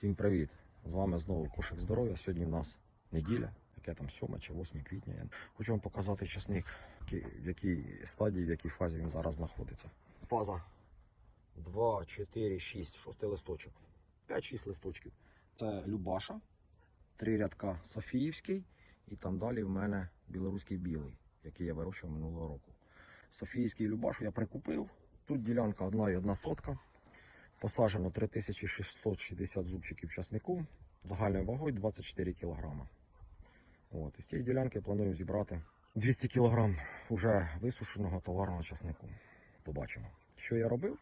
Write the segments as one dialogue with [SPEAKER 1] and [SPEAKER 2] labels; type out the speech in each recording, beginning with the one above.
[SPEAKER 1] Всім привіт! З вами знову Кошик Здоров'я. Сьогодні в нас неділя, яке там 7 чи 8 квітня. Я хочу вам показати часник, в якій стадії, в якій фазі він зараз знаходиться. Фаза 2, 4, 6, 6 листочок. 5-6 листочків. Це Любаша, три рядка Софіївський, і там далі в мене білоруський білий, який я вирощував минулого року. Софіївський Любашу я прикупив. Тут ділянка одна і одна сотка. Посаджено 3660 зубчиків часнику, загальною вагою 24 кг. От, із цієї ділянки планую зібрати 200 кг вже висушеного товарного часнику. Побачимо. Що я робив?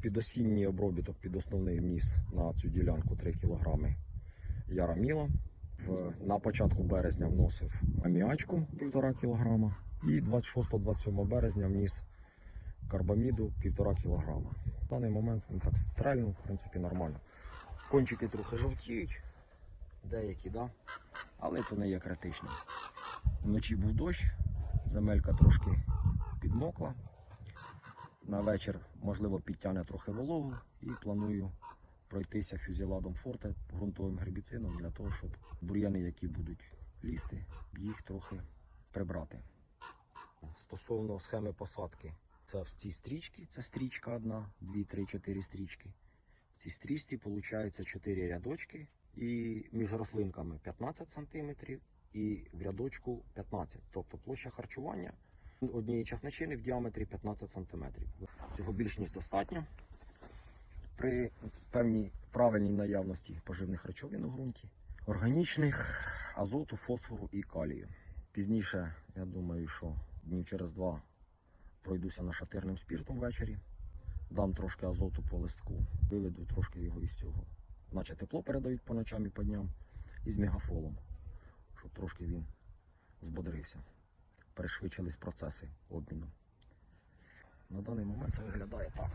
[SPEAKER 1] Під осінній обробіток, під основний вніс на цю ділянку 3 кг яраміла. В, на початку березня вносив аміачку 1,5 кг. І 26-27 березня вніс карбаміду 1,5 кг. В даний момент він так стрельнув, в принципі, нормально. Кончики трохи жовтіють, деякі, да? але то не є критично. Вночі був дощ, земелька трошки підмокла. На вечір, можливо, підтягне трохи вологу і планую пройтися фюзіладом форте ґрунтовим гербіцидом для того, щоб бур'яни, які будуть лізти, їх трохи прибрати. Стосовно схеми посадки, це в цій стрічці, це стрічка одна, дві, три, чотири стрічки. В цій стрічці виходить 4 рядочки, і між рослинками 15 см і в рядочку 15 Тобто площа харчування однієї часничини в діаметрі 15 см. Цього більш ніж достатньо. При певній правильній наявності поживних речовин у ґрунті, органічних, азоту, фосфору і калію. Пізніше, я думаю, що днів через два пройдуся нашатирним спіртом ввечері, дам трошки азоту по листку, виведу трошки його із цього. Наче тепло передають по ночам і по дням, і з мегафолом, щоб трошки він збодрився. Перешвидшились процеси обміну. На даний момент це виглядає так.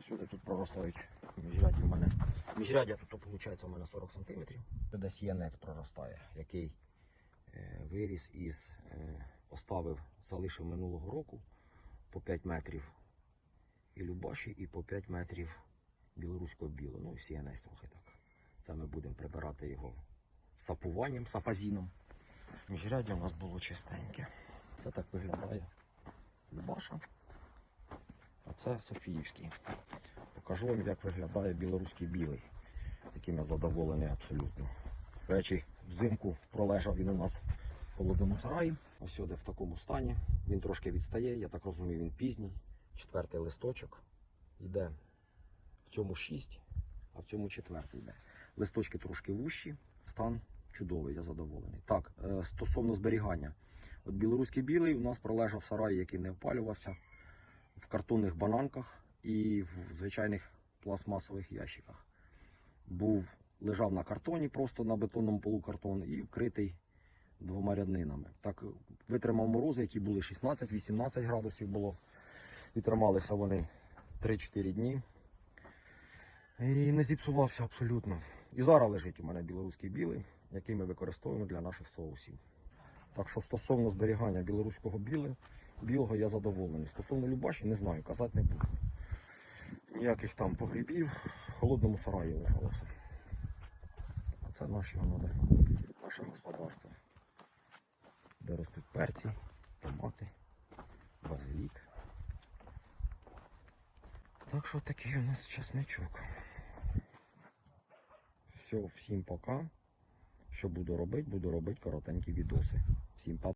[SPEAKER 1] Сюди тут проростають міжряді в мене. Міжрядя тут виходить у мене 40 см. Десь янець проростає, який е, виріс із, е, оставив, залишив минулого року по 5 метрів і Любаші, і по 5 метрів білоруського білого. Ну і трохи так. Це ми будемо прибирати його сапуванням, сапазіном. Міжрядя у нас було чистеньке. Це так виглядає Любаша. А це Софіївський. Покажу вам, як виглядає білоруський білий, яким я задоволений абсолютно. До речі, взимку пролежав він у нас холодному сараї. Ось сюди в такому стані. Він трошки відстає, я так розумію, він пізній. Четвертий листочок йде в цьому 6, а в цьому четвертий йде. Листочки трошки вущі, стан чудовий, я задоволений. Так, е, стосовно зберігання. От білоруський білий у нас пролежав в сараї, який не опалювався, в картонних бананках і в звичайних пластмасових ящиках. Був, лежав на картоні, просто на бетонному полу картон і вкритий двома ряднинами. Так витримав морози, які були 16-18 градусів було. І трималися вони 3-4 дні. І не зіпсувався абсолютно. І зараз лежить у мене білоруський білий, який ми використовуємо для наших соусів. Так що стосовно зберігання білоруського біле, білого я задоволений. Стосовно Любаші, не знаю, казати не буду. Ніяких там погрібів, в холодному сараї лежало все. А це наші воно, наше господарство, де ростуть перці, томати, базилік. Так що такий у нас часничок. Все, всім пока. Що буду робити? Буду робити коротенькі відоси. Всім па.